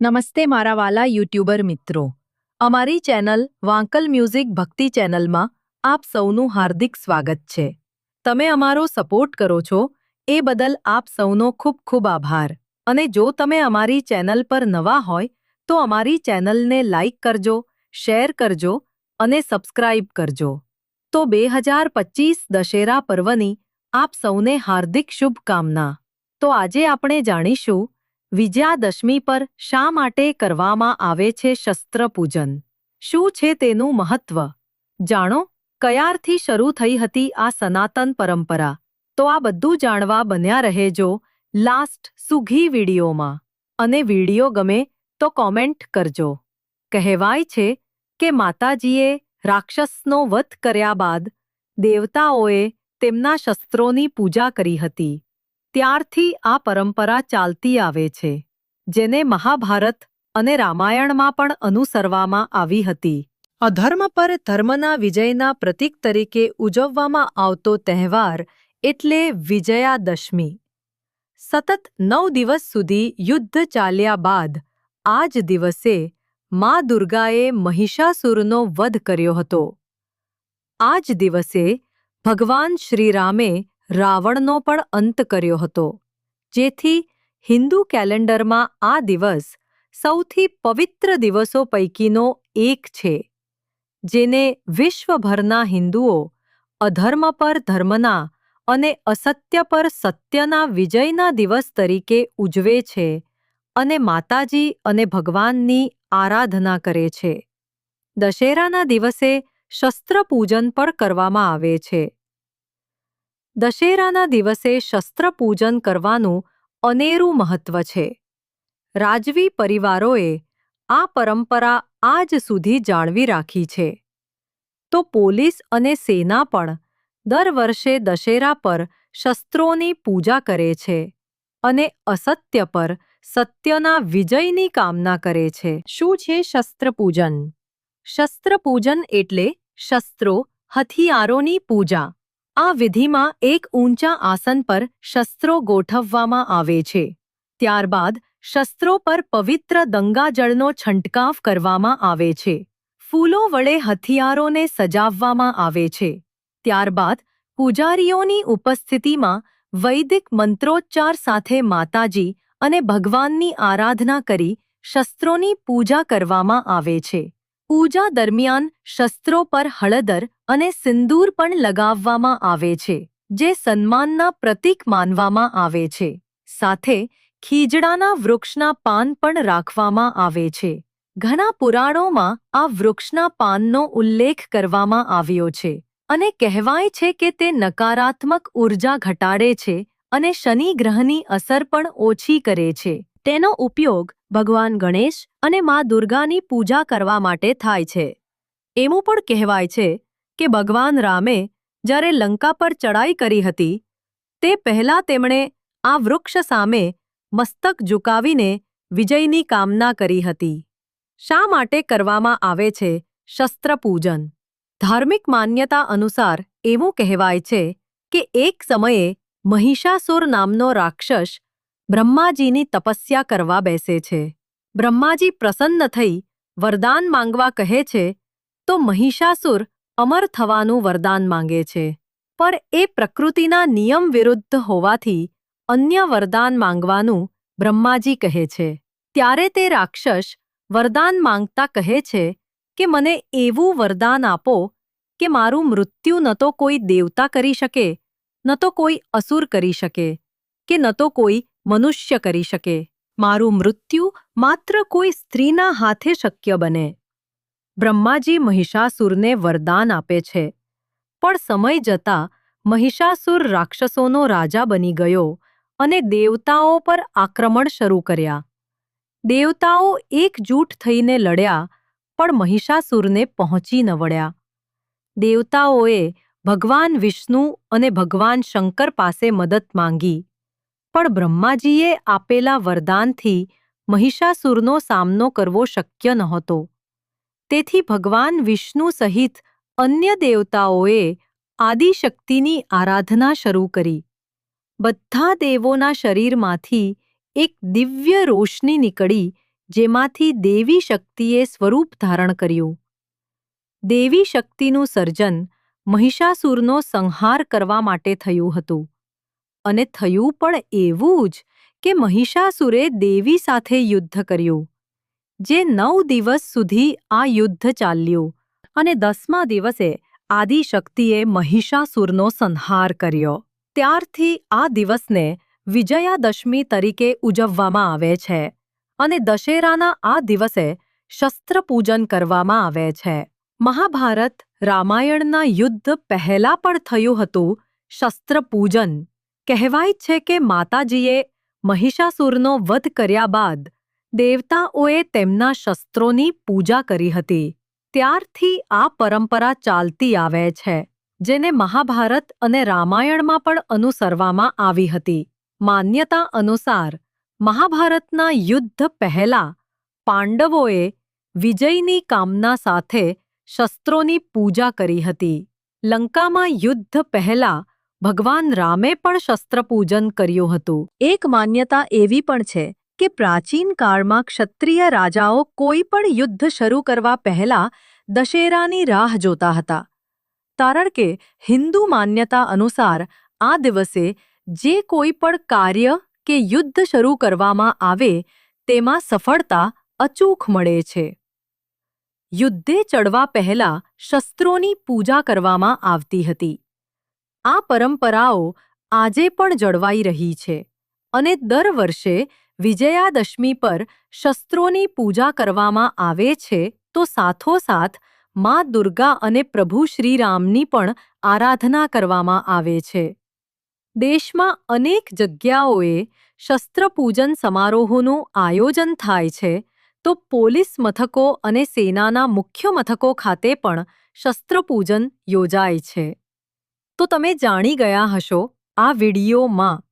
નમસ્તે મારા વાલા યુટ્યુબર મિત્રો. અમારી ચેનલ વાંકલ મ્યુઝિક ભક્તિ ચેનલમાં આપ સૌનું હાર્દિક સ્વાગત છે. તમે અમારો સપોર્ટ કરો છો, એ બદલ આપ સૌનો ખૂબ ખૂબ આભાર. અને જો તમે અમારી ચેનલ પર નવા હોય, તો અમારી ચેનલને લાઇક કરજો, શેર કરજો અને સબસ્ક્રાઇબ કરજો. તો બે હજાર પચીસ દશેરા પર્વની આપ સૌને હાર્દિક શુભકામના. તો આજે આપણે જાણીશું વિજયાદશમી પર શા માટે કરવામાં આવે છે શસ્ત્રપૂજન શું છે તેનું મહત્વ? જાણો, કયારથી શરૂ થઈ હતી આ સનાતન પરંપરા? તો આ બધું જાણવા બન્યા રહેજો લાસ્ટ સુઘી વિડીયોમાં. અને વીડિયો ગમે તો કોમેન્ટ કરજો. કહેવાય છે કે માતાજીએ રાક્ષસનો વધ કર્યા બાદ દેવતાઓએ તેમના શસ્ત્રોની પૂજા કરી હતી. ત્યારથી આ પરંપરા ચાલતી આવે છે, જેને મહાભારત અને રામાયણમાં પણ અનુસરવામાં આવી હતી. અધર્મ પર ધર્મના વિજયના પ્રતીક તરીકે ઉજવવામાં આવતો તહેવાર એટલે વિજયાદશમી. સતત નવ દિવસ સુધી યુદ્ધ ચાલ્યા બાદ આ જ દિવસે મા દુર્ગાએ મહિષાસુરનો વધ કર્યો હતો. આ જ દિવસે ભગવાન શ્રીરામે રાવણનો પણ અંત કર્યો હતો. જેથી હિન્દુ કેલેન્ડરમાં આ દિવસ સૌથી પવિત્ર દિવસો પૈકીનો એક છે, જેને વિશ્વભરના હિન્દુઓ અધર્મ પર ધર્મના અને અસત્ય પર સત્યના વિજયના દિવસ તરીકે ઉજવે છે અને માતાજી અને ભગવાનની આરાધના કરે છે. દશેરાના દિવસે શસ્ત્રપૂજન પણ કરવામાં આવે છે. દશેરાના દિવસે શસ્ત્રપૂજન કરવાનું અનેરું મહત્વ છે. રાજવી પરિવારોએ આ પરંપરા આજ સુધી જાળવી રાખી છે. તો પોલીસ અને સેના પણ દર વર્ષે દશેરા પર શસ્ત્રોની પૂજા કરે છે અને અસત્ય પર સત્યના વિજયની કામના કરે છે. શું છે શસ્ત્રપૂજન? શસ્ત્રપૂજન એટલે શસ્ત્રો હથિયારોની પૂજા. આ વિધિમાં એક ઊંચા આસન પર શસ્ત્રો ગોઠવવામાં આવે છે. ત્યારબાદ શસ્ત્રો પર પવિત્ર ગંગાજળનો છંટકાવ કરવામાં આવે છે. ફૂલો વડે હથિયારોને સજાવવામાં આવે છે. ત્યારબાદ પૂજારીઓની ઉપસ્થિતિમાં વૈદિક મંત્રોચ્ચાર સાથે માતાજી અને ભગવાનની આરાધના કરી શસ્ત્રોની પૂજા કરવામાં આવે છે. પૂજા દરમિયાન શસ્ત્રો પર હળદર અને સિંદૂર પણ લગાવવામાં આવે છે, જે સન્માનના પ્રતીક માનવામાં આવે છે. સાથે, ખીજડાના વૃક્ષના પાન પણ રાખવામાં આવે છે. ઘણા પુરાણોમાં આ વૃક્ષના પાનનો ઉલ્લેખ કરવામાં આવ્યો છે અને કહેવાય છે કે તે નકારાત્મક ઊર્જા ઘટાડે છે અને શનિ ગ્રહની અસર પણ ઓછી કરે છે. તેનો ઉપયોગ ભગવાન ગણેશ અને મા દુર્ગાની પૂજા કરવા માટે થાય છે. એવું પણ કહેવાય છે કે ભગવાન રામે જ્યારે લંકા પર ચડાઈ કરી હતી, તે પહેલાં તેમણે આ વૃક્ષ સામે મસ્તક ઝુકાવીને વિજયની કામના કરી હતી. શા માટે કરવામાં આવે છે શસ્ત્રપૂજન ધાર્મિક માન્યતા અનુસાર એવું કહેવાય છે કે એક સમયે મહિષાસુર નામનો રાક્ષસ બ્રહ્માજીની તપસ્યા કરવા બેસે છે. બ્રહ્માજી પ્રસન્ન થઈ વરદાન માંગવા કહે છે, તો મહિષાસુર અમર થવાનું વરદાન માંગે છે. પર એ પ્રકૃતિના નિયમ વિરુદ્ધ હોવાથી અન્ય વરદાન માંગવાનું બ્રહ્માજી કહે છે. ત્યારે તે રાક્ષસ વરદાન માંગતા કહે છે કે, મને એવું વરદાન આપો કે મારું મૃત્યુ ન તો કોઈ દેવતા કરી શકે, ન તો કોઈ અસુર કરી શકે, કે ન તો કોઈ મનુષ્ય કરી શકે. મારું મૃત્યુ માત્ર કોઈ સ્ત્રીના હાથે શક્ય બને. બ્રહ્માજી મહિષાસુરને વરદાન આપે છે. પણ સમય જતાં મહિષાસુર રાક્ષસોનો રાજા બની ગયો અને દેવતાઓ પર આક્રમણ શરૂ કર્યા. દેવતાઓ એકજૂટ થઈને લડ્યા, પણ મહિષાસુરને પહોંચી ન વળ્યા. દેવતાઓએ ભગવાન વિષ્ણુ અને ભગવાન શંકર પાસે મદદ માંગી. પણ બ્રહ્માજીએ આપેલા વરદાનથી મહિષાસુરનો સામનો કરવો શક્ય નહોતો તેથી ભગવાન વિષ્ણુ સહિત અન્ય દેવતાઓએ આદિશક્તિની આરાધના શરૂ કરી. બધા દેવોના શરીરમાંથી એક દિવ્ય રોશની નીકળી, જેમાંથી દેવી શક્તિએ સ્વરૂપ ધારણ કર્યું. દેવી શક્તિનું સર્જન મહિષાસુરનો સંહાર કરવા માટે થયું હતું. અને થયું પણ એવું જ કે મહિષાસુરે દેવી સાથે યુદ્ધ કર્યું. જે નવ દિવસ સુધી આ યુદ્ધ ચાલ્યું અને દસમા દિવસે આદિશક્તિએ મહિષાસુરનો સંહાર કર્યો. ત્યારથી આ દિવસને વિજયાદશમી તરીકે ઉજવવામાં આવે છે અને દશેરાના આ દિવસે શસ્ત્રપૂજન કરવામાં આવે છે. મહાભારત રામાયણના યુદ્ધ પહેલા પણ થયું હતું. શસ્ત્રપૂજન કહેવાય છે કે માતાજીએ મહિષાસુરનો વધ કર્યા બાદ દેવતાઓએ તેમના શસ્ત્રોની પૂજા કરી હતી. ત્યારથી આ પરંપરા ચાલતી આવે છે, જેને મહાભારત અને રામાયણમાં પણ અનુસરવામાં આવી હતી. માન્યતા અનુસાર, મહાભારતના યુદ્ધ પહેલા, પાંડવોએ વિજયની કામના સાથે શસ્ત્રોની પૂજા કરી હતી. લંકામાં યુદ્ધ પહેલા, ભગવાન રામે પણ શસ્ત્રપૂજન કર્યું હતું. એક માન્યતા એવી પણ છે કે પ્રાચીન કાળમાં ક્ષત્રિય રાજાઓ કોઈ પણ યુદ્ધ શરૂ કરવા પહેલા દશેરાની રાહ જોતા હતા. કારણ કે હિન્દુ માન્યતા અનુસાર આ દિવસે જે કોઈ પણ કાર્ય કે યુદ્ધ શરૂ કરવામાં આવે તેમાં સફળતા અચૂક મળે છે. યુદ્ધે ચડવા પહેલા શસ્ત્રોની પૂજા કરવામાં આવતી હતી. આ પરંપરાઓ આજે પણ જળવાઈ રહી છે. અને દર વર્ષે વિજયાદશમી પર શસ્ત્રોની પૂજા કરવામાં આવે છે, તો સાથોસાથ મા દુર્ગા અને પ્રભુ શ્રીરામની પણ આરાધના કરવામાં આવે છે. દેશમાં અનેક જગ્યાઓએ શસ્ત્રપૂજન સમારોહોનું આયોજન થાય છે, તો પોલીસ મથકો અને સેનાના મુખ્ય મથકો ખાતે પણ શસ્ત્રપૂજન યોજાય છે. તો તમે જાણી ગયા હશો, આ વિડીયોમાં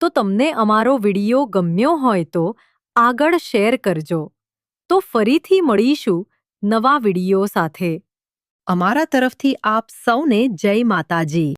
તો તમને અમારો વીડિયો ગમ્યો હોય તો આગળ શેર કરજો. તો ફરીથી મળીશું નવા વીડિયો સાથે. અમારા તરફથી આપ સૌને જય માતાજી.